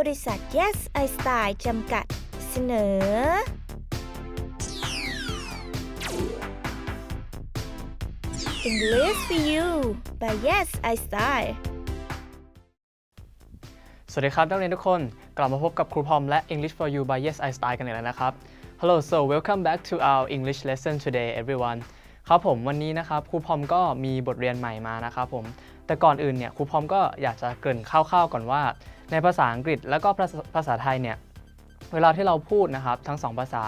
บริษัท Yes I Style จำกัด เสนอ English for you by Yes I Style สวัสดีครับนักเรียนทุกคน กลับมาพบกับครูพอมและ English for You by Yes I Style กันอีกแล้วนะครับ Hello so welcome back to our English lesson today everyone ครับผมวันนี้นะครับครูพอมก็มีบทเรียนใหม่มานะครับผมแต่ก่อนอื่นเนี่ยครูพอมก็อยากจะเกริ่นคร่าวๆก่อนว่า ในภาษาอังกฤษแล้วก็ภาษาไทยเนี่ยเวลาที่เราพูดนะครับทั้งสองภาษา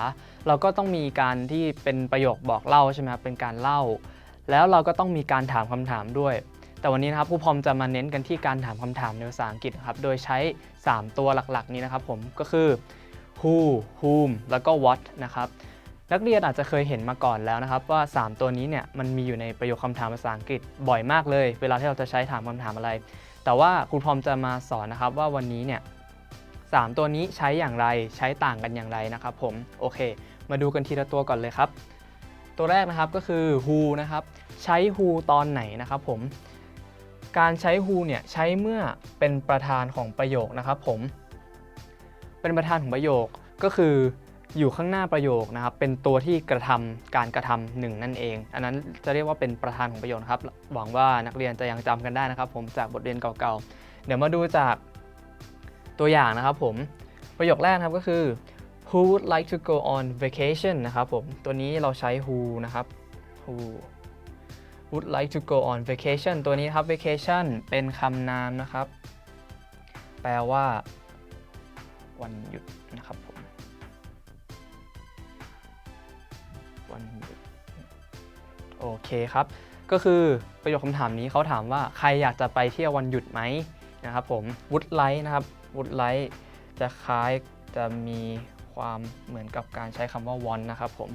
เราก็ต้องมีการที่เป็นประโยคบอกเล่าใช่ไหมครับเป็นการเล่า แล้วเราก็ต้องมีการถามคำถามด้วย แต่วันนี้นะครับครูพอมจะมาเน้นกันที่การถามคำถามในภาษาอังกฤษครับโดยใช้ 3 ตัวหลักๆ นี้นะครับผมก็คือ who whom แล้วก็ what นะครับนักเรียนอาจจะเคยเห็นมาก่อนแล้วนะครับ ว่า 3 ตัวนี้เนี่ยมันมีอยู่ในประโยคคำถามภาษาอังกฤษบ่อยมากเลย เวลาที่เราจะใช้ถามคำถามอะไร แต่ว่าครูพอมจะมาสอนนะครับว่าวันนี้เนี่ยสามตัวนี้ใช้อย่างไรใช้ต่างกันอย่างไรนะครับผมโอเค มาดูกันทีละตัวก่อนเลยครับ ตัวแรกนะครับก็คือ who นะครับใช้ who ตอนไหนนะครับผมการใช้ who เนี่ยใช้เมื่อเป็นประธานของประโยคนะครับผมเป็นประธานของประโยคก็คือ อยู่ข้างหน้าประโยคนะครับเป็นตัวที่กระทำการกระทำหนึ่งนั่นเอง อันนั้นจะเรียกว่าเป็นประธานของประโยคครับ หวังว่านักเรียนจะยังจำกันได้นะครับ ผมจากบทเรียนเก่าๆ เดี๋ยวมาดูจากตัวอย่างนะครับผมประโยคแรกครับก็คือ who would like to go on vacation นะครับผมตัวนี้เราใช้ who นะครับ who would like to go on vacation ตัวนี้ครับ vacation เป็นคำนามนะครับ แปลว่า วันหยุดนะครับผม วันหยุดโอเคครับ ก็คือประโยคคำถามนี้เขาถามว่าใครอยากจะไปเที่ยววันหยุดไหมนะครับผม would like นะครับ would like จะคล้ายจะมีความเหมือนกับการใช้คำว่า want นะครับผม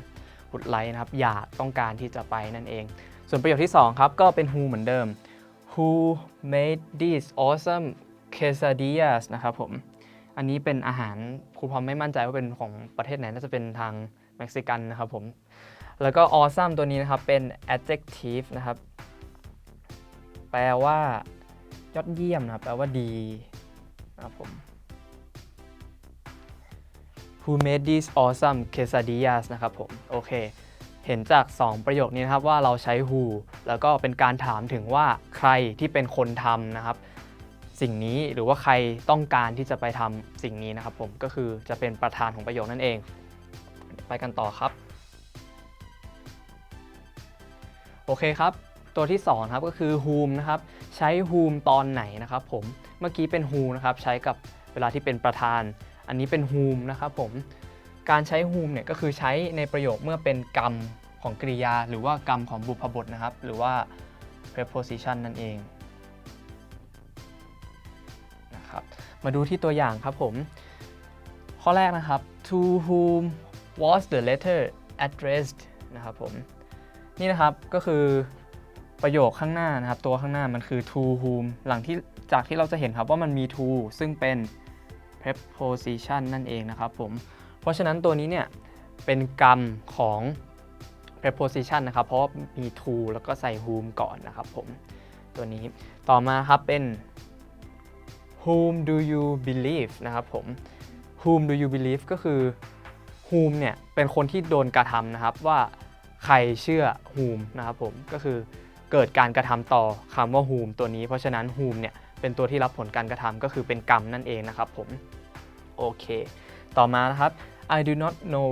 would like นะครับอยากต้องการที่จะไปนั่นเอง ส่วนประโยคที่ 2 ครับ ก็เป็น who เหมือนเดิม who made these awesome quesadillas นะครับผม อันนี้เป็นอาหารครูพอมไม่มั่นใจว่าเป็นของประเทศไหน น่าจะเป็นทาง ม็กซิกันนะครับผม แล้วก็ awesome ตัวนี้นะครับเป็น adjective นะครับ แปลว่ายอดเยี่ยมนะครับแปลว่าดีนะครับผม Who made these awesome quesadillas นะครับผม โอเค เห็นจาก 2 ประโยคนี้นะครับว่าเราใช้ who แล้วก็เป็นการถามถึงว่าใครที่เป็นคนทำนะครับ สิ่งนี้หรือว่าใครต้องการที่จะไปทำสิ่งนี้นะครับผม ก็คือจะเป็นประธานของประโยคนั่นเอง ไปกันต่อครับ โอเคครับตัวที่2ครับก็คือ whom นะครับใช้ whom ตอนไหนนะครับผมเมื่อกี้เป็น who นะครับใช้กับเวลาที่เป็นประธาน อันนี้เป็น whom นะครับผมการใช้ whom เนี่ยก็คือใช้ในประโยคเมื่อเป็นกรรมของกริยา หรือว่ากรรมของบุพบทนะครับ หรือว่า preposition นั่นเองนะครับมาดูที่ตัวอย่างครับผม ข้อแรกนะครับ to whom was the letter addressed นะครับผม นี่นะครับก็คือประโยคข้างหน้านะครับ ตัวข้างหน้ามันคือ to whom หลังที่จากที่เราจะเห็นครับว่ามันมี to ซึ่งเป็น preposition นั่นเองนะครับผม เพราะฉะนั้นตัวนี้เนี่ย เป็นกรรมของ preposition นะครับ เพราะมี to แล้วก็ใส่ whom ก่อนนะครับผม ตัวนี้ต่อมาครับเป็น whom do you believe นะครับผม whom do you believe ก็คือ whom เนี่ยเป็นคนที่โดนกระทำนะครับว่าใครเชื่อ whom นะครับผมก็คือเกิดการกระทำต่อคำว่า whom ตัวนี้ เพราะฉะนั้น whom เนี่ยเป็นตัวที่รับผลการกระทำก็คือเป็นกรรมนั่นเองนะครับผมโอเค ต่อมานะครับ I do not know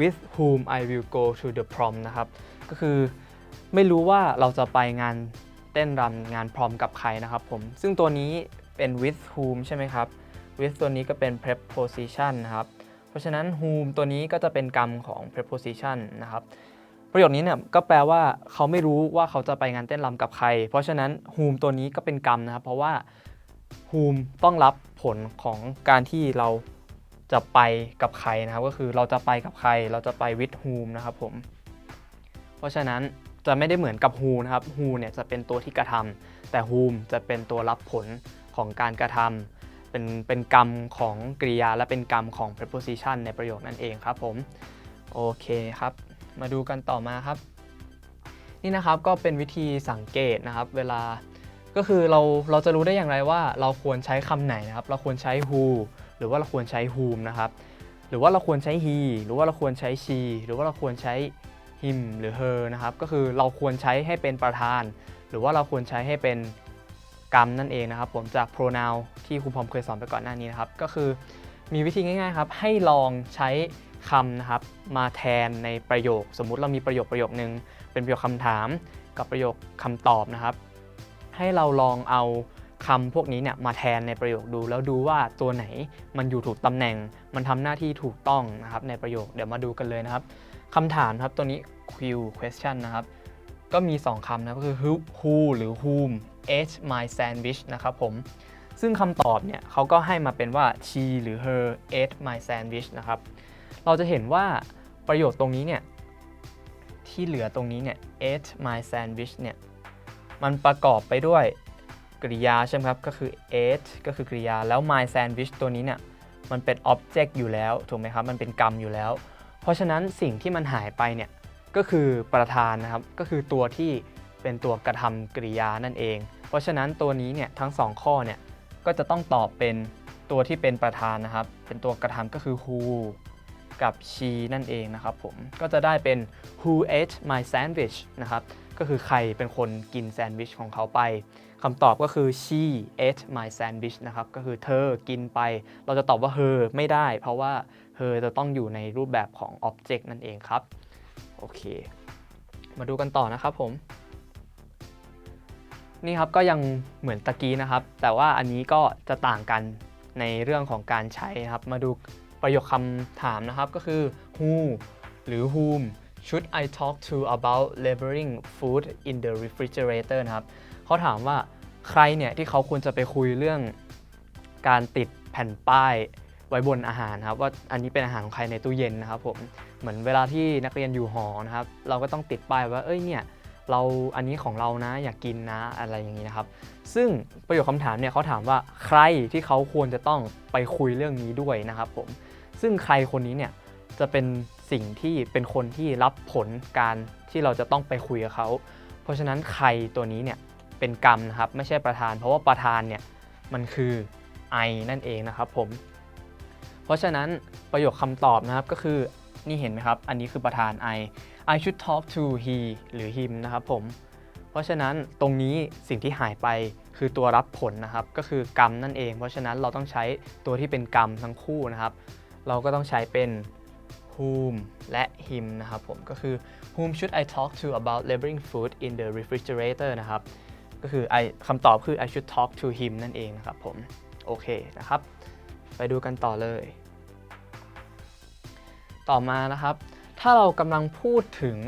with whom I will go to the prom นะครับก็คือไม่รู้ว่าเราจะไปงานเต้นรำงานพรอมกับใครนะครับผม ซึ่งตัวนี้เป็น with whom ใช่ไหมครับ with ตัวนี้ก็เป็น preposition นะครับ เพราะฉะนั้น whom ตัวนี้ก็จะเป็นกรรมของ preposition นะครับประโยคนี้เนี่ยก็แปลว่าเขาไม่รู้ว่าเขาจะไปงานเต้นรำกับใคร เพราะฉะนั้น whom ตัวนี้ก็เป็นกรรมนะครับ เพราะว่า whom ต้องรับผลของการที่เราจะไปกับใครนะครับ ก็คือเราจะไปกับใคร เราจะไป with whom นะครับผม เพราะฉะนั้นจะไม่ได้เหมือนกับ who นะครับ who เนี่ยจะเป็นตัวที่กระทำแต่ whom จะเป็นตัวรับผลของการกระทำ เป็นเป็นกรรมของกริยาและเป็นกรรมของ preposition ในประโยคนั่นเองครับผม โอเคครับ มาดูกันต่อมาครับ นี่นะครับก็เป็นวิธีสังเกตนะครับ เวลาก็คือเราเราจะรู้ได้อย่างไรว่าเราควรใช้คำไหนนะครับ เราควรใช้ who หรือว่าเราควรใช้ whom นะครับ หรือว่าเราควรใช้ he หรือว่าเราควรใช้ she หรือว่าเราควรใช้ him หรือ her นะครับ ก็คือเราควรใช้ให้เป็นประธาน หรือว่าเราควรใช้ให้เป็น กรรมนั่นเองนะครับ ผมจาก pronoun ที่ครูพรอมเคยสอนไปก่อนหน้านี้นะครับ ก็คือมีวิธีง่ายๆครับ ให้ลองใช้คำนะครับ มาแทนในประโยค สมมุติเรามีประโยคประโยคนึง เป็นประโยคคำถามกับประโยคคำตอบนะครับ ให้เราลองเอาคำพวกนี้เนี่ยมาแทนในประโยคดู แล้วดูว่าตัวไหนมันอยู่ถูกตำแหน่ง มันทำหน้าที่ถูกต้องนะครับในประโยคเดี๋ยวมาดูกันเลยนะครับคำถามครับตัวนี้ Q question นะครับ ก็มี 2คำนะก็คือ who who หรือ whom ate my sandwich นะครับผม ซึ่งคำตอบเนี่ยเขาก็ให้มาเป็นว่า she หรือ her ate my sandwich นะครับ เราจะเห็นว่าประโยคตรงนี้เนี่ยที่เหลือตรงนี้เนี่ย ate my sandwich เนี่ยมันประกอบไปด้วยกริยาใช่ไหมครับ ก็คือ ate ก็คือกริยา แล้ว my sandwich ตัวนี้เนี่ยมันเป็น object อยู่แล้ว ถูกไหมครับ มันเป็นกรรมอยู่แล้ว เพราะฉะนั้นสิ่งที่มันหายไปเนี่ยก็คือประธานนะครับ ก็คือตัวที่ เป็นตัวกระทำกริยานั่นเอง เพราะฉะนั้นตัวนี้เนี่ยทั้ง 2 ข้อเนี่ยก็จะต้องตอบเป็นตัวที่เป็นประธานนะครับ เป็นตัวกระทำก็คือ who กับ she นั่นเองนะครับผมก็จะได้เป็น who ate my sandwich นะครับก็คือใครเป็นคนกินแซนด์วิชของเขาไปคำตอบก็คือ she ate my sandwich นะครับก็คือเธอกินไป เราจะตอบว่า her ไม่ได้ เพราะว่า her จะต้องอยู่ในรูปแบบของ object นั่นเองครับ โอเค มาดูกันต่อนะครับผม นี่ครับก็ยังเหมือนตะกี้นะครับ แต่ว่าอันนี้ก็จะต่างกันในเรื่องของการใช้นะครับ มาดูประโยคคำถามนะครับก็คือ who หรือ whom should I talk to about labeling food in the refrigerator นะครับเขาถามว่าใครเนี่ยที่เขาควรจะไปคุยเรื่องการติดแผ่นป้ายไว้บนอาหารครับว่าอันนี้เป็นอาหารของใครในตู้เย็นนะครับผมเหมือนเวลาที่นักเรียนอยู่หอนะครับ เราก็ต้องติดป้ายว่าเอ้ยเนี่ย เราอันนี้ของเรานะอยากกินนะอะไรอย่างนี้นะครับ ซึ่งประโยคคำถามเนี่ยเขาถามว่าใครที่เขาควรจะต้องไปคุยเรื่องนี้ด้วยนะครับผมซึ่งใครคนนี้เนี่ยจะเป็นสิ่งที่เป็นคนที่รับผลการที่เราจะต้องไปคุยกับเขา เพราะฉะนั้นใครตัวนี้เนี่ยเป็นกรรมนะครับไม่ใช่ประธาน เพราะว่าประธานเนี่ยมันคือ I นั่นเองนะครับผม เพราะฉะนั้นประโยคคำตอบนะครับก็คือ นี่เห็นไหมครับ อันนี้คือประธาน I I should talk to he หรือ him นะครับผม เพราะฉะนั้นตรงนี้สิ่งที่หายไปคือตัวรับผลนะครับ ก็คือกรรมนั่นเอง เพราะฉะนั้นเราต้องใช้ตัวที่เป็นกรรมทั้งคู่นะครับ เราก็ต้องใช้เป็น whom และ him นะครับผม ก็คือ whom should I talk to about labeling food in the refrigerator นะครับ ก็คือ I คำตอบคือ I should talk to him นั่นเองนะครับผม โอเคนะครับ ไปดูกันต่อเลย ต่อมานะครับ ถ้าเรากำลังพูดถึง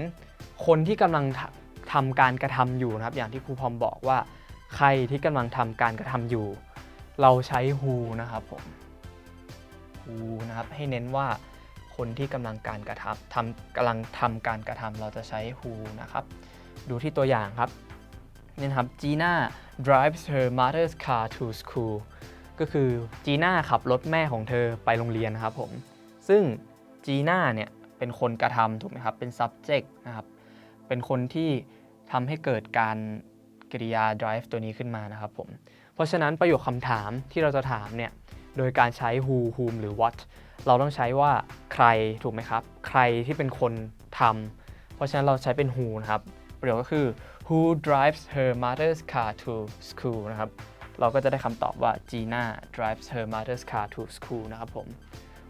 คนที่กำลังทำทำการกระทำอยู่นะครับ อย่างที่ครูพอมบอกว่า ใครที่กำลังทำการกระทำอยู่ เราใช้ who นะครับผม who นะครับให้เน้นว่าคนที่กำลังการกระทำทำกำลังทำการกระทำเราจะใช้ who นะครับ ดูที่ตัวอย่างครับนี่นะครับ Gina drives her mother's car to school ก็คือจีน่าขับรถแม่ของเธอไปโรงเรียนนะครับผม ซึ่ง จีน่าเนี่ยเป็นคนกระทำถูกไหมครับ เป็น subject นะครับ เป็นคนที่ทำให้เกิดการกริยา drive ตัวนี้ขึ้นมานะครับผม เพราะฉะนั้นประโยคคำถามที่เราจะถามเนี่ย โดยการใช้ who whom หรือ what เราต้องใช้ว่าใครถูกไหมครับ ใครที่เป็นคนทำ เพราะฉะนั้นเราใช้เป็น who นะครับ ประโยคก็คือ who drives her mother's car to school นะครับ เราก็จะได้คำตอบว่า Gina drives her mother's car to school นะครับผม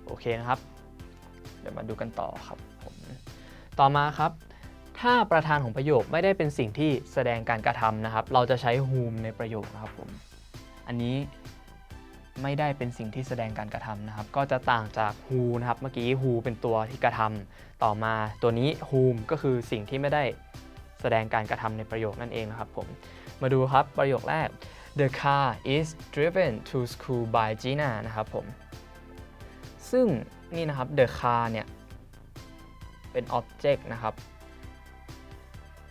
โอเคนะครับ เดี๋ยวมาดูกันต่อครับผมต่อมาครับ ถ้าประธานของประโยคไม่ได้เป็นสิ่งที่แสดงการกระทำนะครับ เราจะใช้ whom ในประโยคนะครับผมอันนี้ไม่ได้เป็นสิ่งที่แสดงการกระทำนะครับ ก็จะต่างจาก who นะครับ เมื่อกี้ who เป็นตัวที่กระทำต่อมาตัวนี้ whom ก็คือสิ่งที่ไม่ได้แสดงการกระทำในประโยคนั่นเองนะครับผม มาดูครับประโยคแรก The car is driven to school by Gina นะครับผม ซึ่ง นี่นะครับ the car เนี่ย เป็น object นะครับ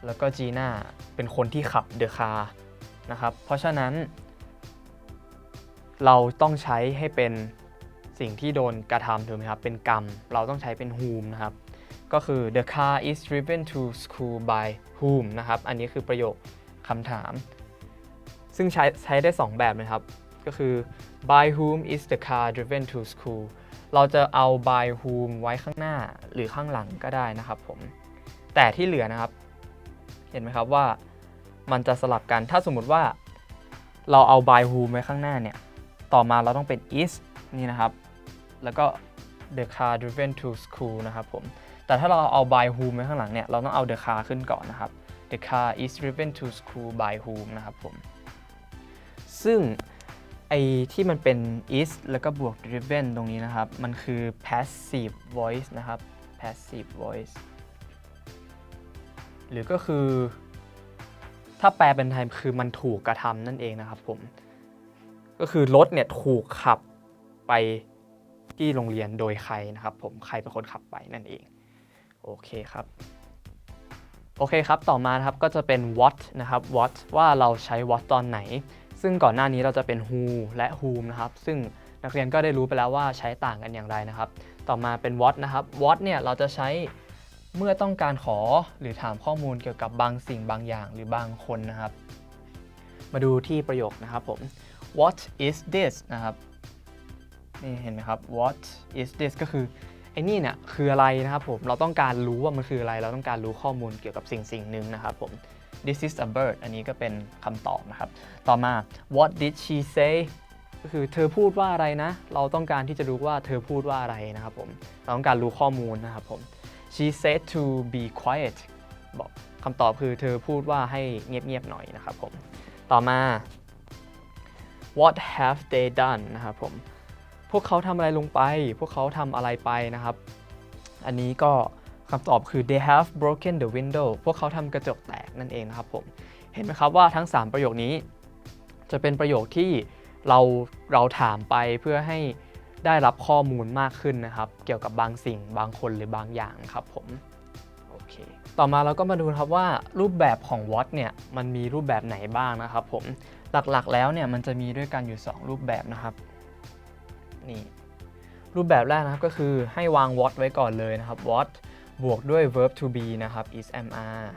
แล้วก็ Gina เป็นคนที่ขับ the car นะครับ เพราะฉะนั้น เราต้องใช้ให้เป็นสิ่งที่โดนกระทำถูกไหมครับ เป็นกรรม เราต้องใช้เป็น whom นะครับ ก็คือ the car is driven to school by whom นะครับ อันนี้คือประโยคคำถาม ซึ่งใช้ใช้ได้ 2 แบบนะครับ ก็คือ by whom is the car driven to school เราจะเอา by whom ไว้ข้างหน้าหรือข้างหลังก็ได้นะครับผม แต่ที่เหลือนะครับ เห็นไหมครับว่ามันจะสลับกัน ถ้าสมมุติว่าเราเอา by whom ไว้ข้างหน้าเนี่ย ต่อมาเราต้องเป็น is นี่นะครับ แล้วก็ the car driven to school นะครับผม แต่ถ้าเราเอา by whom ไว้ข้างหลังเนี่ย เราต้องเอา the car ขึ้นก่อนนะครับ the car is driven to school by whom นะครับผม ซึ่ง ไอที่มันเป็น is แล้วก็บวก driven ตรงนี้นะครับ มันคือ passive voice นะครับ passive voice หรือก็คือ ถ้าแปลเป็นไทยคือมันถูกกระทำนั่นเองนะครับผม ก็คือรถเนี่ยถูกขับไปที่โรงเรียนโดยใครนะครับผมใครเป็นคนขับไปนั่นเอง โอเคครับ โอเคครับ ต่อมาครับก็จะเป็น what นะครับ what ว่าเราใช้ what ตอนไหน ซึ่งก่อนหน้านี้เราจะเป็น who และ whom นะครับ ซึ่งนักเรียนก็ได้รู้ไปแล้วว่าใช้ต่างกันอย่างไรนะครับ ต่อมาเป็น what นะครับ what เนี่ยเราจะใช้เมื่อต้องการขอหรือถามข้อมูลเกี่ยวกับบางสิ่งบางอย่างหรือบางคนนะครับ มาดูที่ประโยคนะครับผม what is this นะครับนี่เห็นไหมครับ what is this ก็คือไอ้นี่เนี่ยคืออะไรนะครับผม เราต้องการรู้ว่ามันคืออะไร เราต้องการรู้ข้อมูลเกี่ยวกับสิ่งสิ่งหนึ่งนะครับผม this is a bird อันนี้ก็เป็นคำตอบนะครับ ต่อมา what did she say ก็คือเธอพูดว่าอะไรนะ เราต้องการที่จะรู้ว่าเธอพูดว่าอะไรนะครับผม เราต้องการรู้ข้อมูลนะครับผม she said to be quiet บอกคำตอบคือเธอพูดว่าให้เงียบๆหน่อยนะครับผม ต่อมา what have they done นะครับผม พวกเขาทำอะไรลงไป พวกเขาทำอะไรไปนะครับ อันนี้ก็ คำตอบคือ they have broken the window พวกเขาทำกระจกแตกนั่นเองนะครับผม เห็นไหมครับว่าทั้ง 3 ประโยคนี้ จะเป็นประโยคที่เราเราถามไปเพื่อให้ได้รับข้อมูลมากขึ้นนะครับ เกี่ยวกับบางสิ่งบางคนหรือบางอย่างครับผมโอเคต่อมาเราก็มาดูครับว่ารูปแบบของ what เนี่ยมันมีรูปแบบไหนบ้างนะครับผมหลักๆแล้วเนี่ยมันจะมีด้วยกันอยู่ 2 รูปแบบนะครับนี่รูปแบบแรกนะครับก็คือให้วาง what ไว้ก่อนเลยนะครับ what บวกด้วย verb to be นะครับ is am are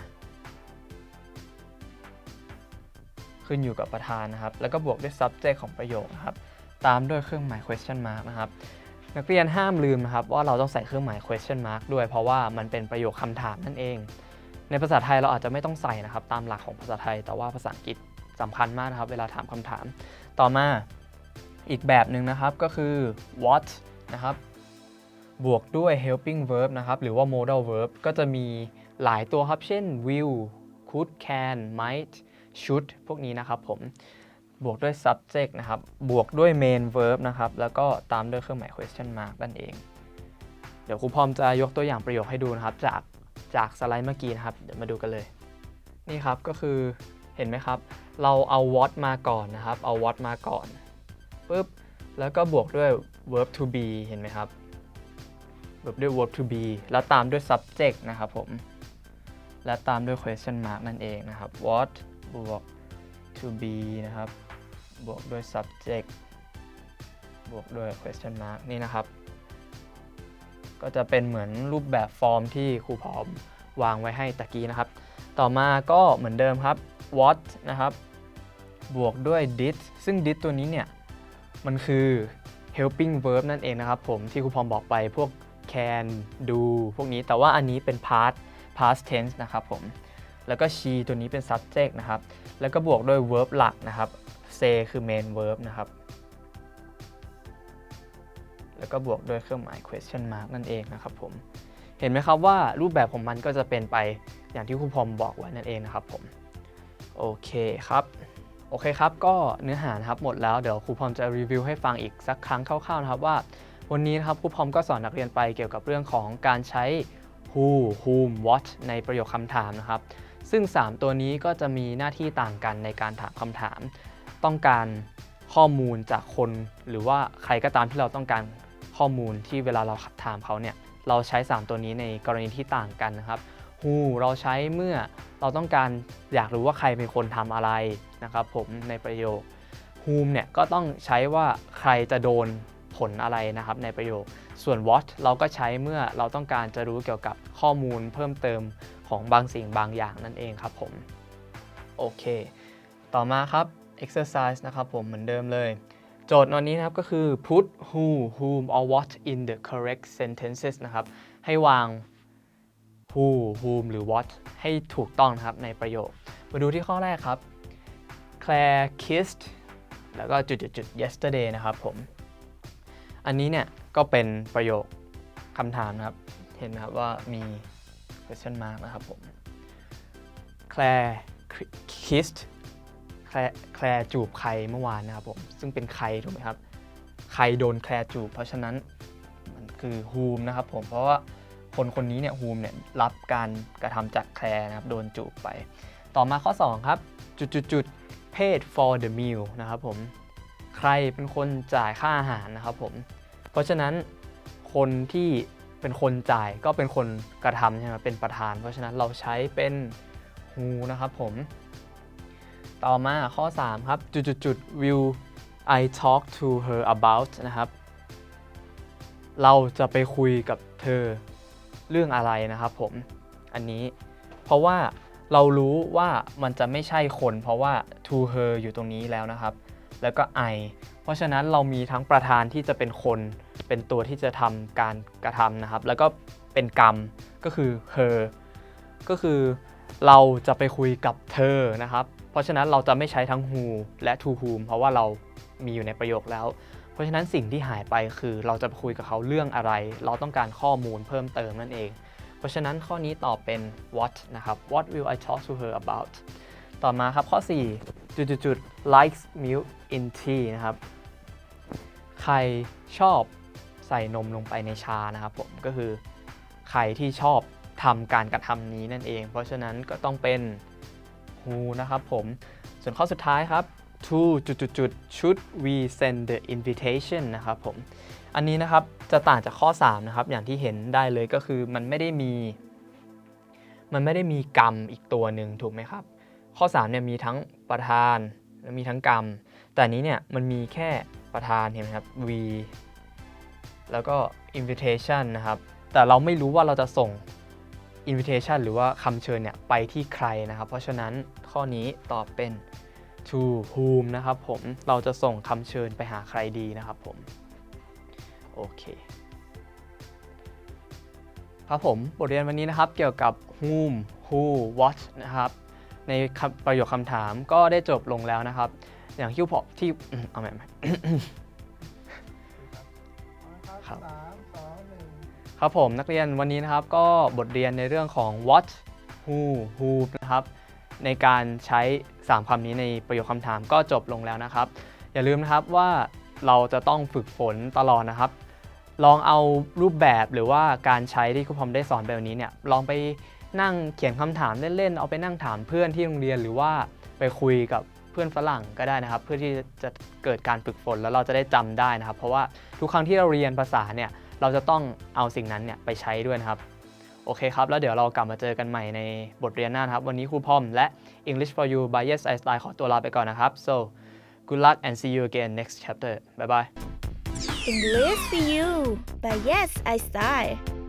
ขึ้นอยู่กับประธานนะครับ แล้วก็บวกด้วย subject ของประโยคนะครับ ตามด้วยเครื่องหมาย question mark นะครับ นักเรียนห้ามลืมนะครับว่าเราต้องใส่เครื่องหมาย question mark ด้วยเพราะว่ามันเป็นประโยคคำถามนั่นเอง ในภาษาไทยเราอาจจะไม่ต้องใส่นะครับ ตามหลักของภาษาไทย แต่ว่าภาษาอังกฤษสำคัญมากนะครับ เวลาถามคำถาม ต่อมาอีกแบบหนึ่งนะครับก็คือ what นะครับ บวกด้วย helping verb นะครับ หรือว่า modal verb ก็จะมีหลายตัวครับ เช่น will could can might should พวกนี้นะครับผม บวกด้วย subject นะครับ บวกด้วย main verb นะครับ แล้วก็ตามด้วยเครื่องหมาย question mark นั่นเอง เดี๋ยวครูพร้อมจะยกตัวอย่างประโยคให้ดูนะครับ จากจากสไลด์เมื่อกี้นะครับ เดี๋ยวมาดูกันเลย นี่ครับก็คือเห็นไหมครับ เราเอา what มาก่อนนะครับ เอา what มาก่อนปุ๊บ แล้วก็บวกด้วย verb to be เห็นไหมครับ แบวกด้วย verb to be แล้วตามด้วย subject นะครับผม และตามด้วย question mark นั่นเองนะครับ what บวก to be นะครับ บวกด้วย subject บวกด้วย question mark นี่นะครับ ก็จะเป็นเหมือนรูปแบบฟอร์มที่ครูพร้อมวางไว้ให้ตะกี้นะครับ ต่อมาก็เหมือนเดิมครับ what นะครับ บวกด้วย did ซึ่ง did ตัวนี้เนี่ย มันคือ helping verb นั่นเองนะครับผมที่ครูพร้อมบอกไปพวก can do พวกนี้แต่ว่าอันนี้เป็น past past tense นะครับผม แล้วก็ she ตัวนี้เป็น subject นะครับ แล้วก็บวกด้วย verb หลักนะครับ say คือ main verb นะครับ แล้วก็บวกด้วยเครื่องหมาย question mark นั่นเองนะครับผม เห็นไหมครับว่ารูปแบบของมันก็จะเป็นไปอย่างที่ครูพรมบอกไว้นั่นเองนะครับผม โอเคครับโอเคครับ ก็เนื้อหานะครับหมดแล้ว เดี๋ยวครูพรมจะรีวิวให้ฟังอีกสักครั้งคร่าวๆนะครับว่า วันนี้นะครับครูพรอมก็สอนนักเรียนไปเกี่ยวกับเรื่องของการใช้ who whom what ในประโยคคำถามนะครับ ซึ่ง 3 ตัวนี้ก็จะมีหน้าที่ต่างกันในการถามคำถาม ต้องการข้อมูลจากคน หรือว่าใครก็ตามที่เราต้องการข้อมูลที่เวลาเราถามเขาเนี่ยเราใช้ 3 ตัวนี้ในกรณีที่ต่างกันนะครับ who เราใช้เมื่อเราต้องการอยากรู้ว่าใครเป็นคนทำอะไรนะครับผมในประโยค whom เนี่ยก็ต้องใช้ว่าใครจะโดน ผลอะไรนะครับในประโยค ส่วน what เราก็ใช้เมื่อเราต้องการจะรู้เกี่ยวกับข้อมูลเพิ่มเติมของบางสิ่งบางอย่างนั่นเองครับผมโอเค ต่อมาครับ exercise นะครับผมเหมือนเดิมเลย โจทย์วันนี้นะครับก็คือ put who whom or what in the correct sentences นะครับให้วาง who whom หรือ what ให้ถูกต้องนะครับในประโยค มาดูที่ข้อแรกครับ Claire kissed แล้วก็จุดๆ yesterday นะครับผม อันนี้เนี่ยก็เป็นประโยคคำถามนะครับ เห็นไหมครับว่ามี question mark นะครับผม Claire kissed แคลแคลจูบใครเมื่อวานนะครับผม ซึ่งเป็นใครถูกไหมครับ ใครโดนแคลจูบ เพราะฉะนั้นมันคือฮูมนะครับผม เพราะว่าคนคนนี้เนี่ยฮูมเนี่ยรับการกระทำจากแคลนะครับ โดนจูบไป ต่อมาข้อ 2 ครับ จุดจุดจุด paid for the meal นะครับผม รเป็นคนจ่ายค่าอาหารนะครับผม เพราะฉะนั้นคนที่เป็นคนจ่ายก็เป็นคนกระทำใช่ไหมเป็นประธาน เพราะฉะนั้นเราใช้เป็น who นะครับผม ต่อมาข้อ 3 ครับ จุดจุดจุด will I talk to her about นะครับ เราจะไปคุยกับเธอเรื่องอะไรนะครับผม อันนี้เพราะว่าเรารู้ว่ามันจะไม่ใช่คน เพราะว่า to her อยู่ตรงนี้แล้วนะครับ แล้วก็ I เพราะฉะนั้นเรามีทั้งประธานที่จะเป็นคน เป็นตัวที่จะทำการกระทำนะครับ แล้วก็เป็นกรรมก็คือ her ก็คือเราจะไปคุยกับเธอนะครับ เพราะฉะนั้นเราจะไม่ใช้ทั้ง who และ to whom เพราะว่าเรามีอยู่ในประโยคแล้ว เพราะฉะนั้นสิ่งที่หายไปคือเราจะไปคุยกับเขาเรื่องอะไร เราต้องการข้อมูลเพิ่มเติมนั่นเอง เพราะฉะนั้นข้อนี้ตอบเป็น what นะครับ what will I talk to her about ต่อมาครับข้อ 4 จุดจุดจุด likes milk INT นะครับ ใครชอบใส่นมลงไปในชานะครับผมก็คือใครที่ชอบทำการกระทำนี้นั่นเอง เพราะฉะนั้นก็ต้องเป็น who นะครับผม ส่วนข้อสุดท้ายครับ to จุดจุดจุด should we send the invitation นะครับผม อันนี้นะครับจะต่างจากข้อ 3 นะครับ อย่างที่เห็นได้เลยก็คือมันไม่ได้มี มันไม่ได้มีกรรมอีกตัวหนึ่งถูกไหมครับ ข้อ 3 เนี่ยมีทั้งประธานและมีทั้งกรรม แต่นี้เนี่ยมันมีแค่ประธานเห็นไหมครับ we แล้วก็ invitation นะครับ แต่เราไม่รู้ว่าเราจะส่ง invitation หรือว่าคำเชิญเนี่ยไปที่ใครนะครับ เพราะฉะนั้นข้อนี้ตอบเป็น to whom นะครับผม เราจะส่งคำเชิญไปหาใครดีนะครับผม โอเค ครับผม บทเรียนวันนี้นะครับ เกี่ยวกับ whom who what นะครับ ในประโยคคำถามก็ได้จบลงแล้วนะครับ อย่างที่พอที่เอาใหม่ครับสามสองหนึ่งครับผมนักเรียนวันนี้นะครับก็บทเรียนในเรื่องของ what who who นะครับ ในการใช้ 3คำนี้ในประโยคคำถามก็จบลงแล้วนะครับ อย่าลืมนะครับว่าเราจะต้องฝึกฝนตลอดนะครับ ลองเอารูปแบบหรือว่าการใช้ที่ครูพอมได้สอนไปวันนี้เนี่ยลองไปนั่งเขียนคำถามเล่นๆเอาไปนั่งถามเพื่อนที่โรงเรียนหรือว่าไปคุยกับ เพื่อนฝรั่งก็ได้นะครับ เพื่อที่จะเกิดการฝึกฝนแล้วเราจะได้จำได้นะครับ เพราะว่าทุกครั้งที่เราเรียนภาษาเนี่ยเราจะต้องเอาสิ่งนั้นเนี่ยไปใช้ด้วยนะครับโอเคครับ แล้วเดี๋ยวเรากลับมาเจอกันใหม่ในบทเรียนหน้านครับ วันนี้ครูพอมและ English for you by Yes I Style ขอตัวลาไปก่อนนะครับ so good luck and see you again next chapter bye bye English for you by Yes I Style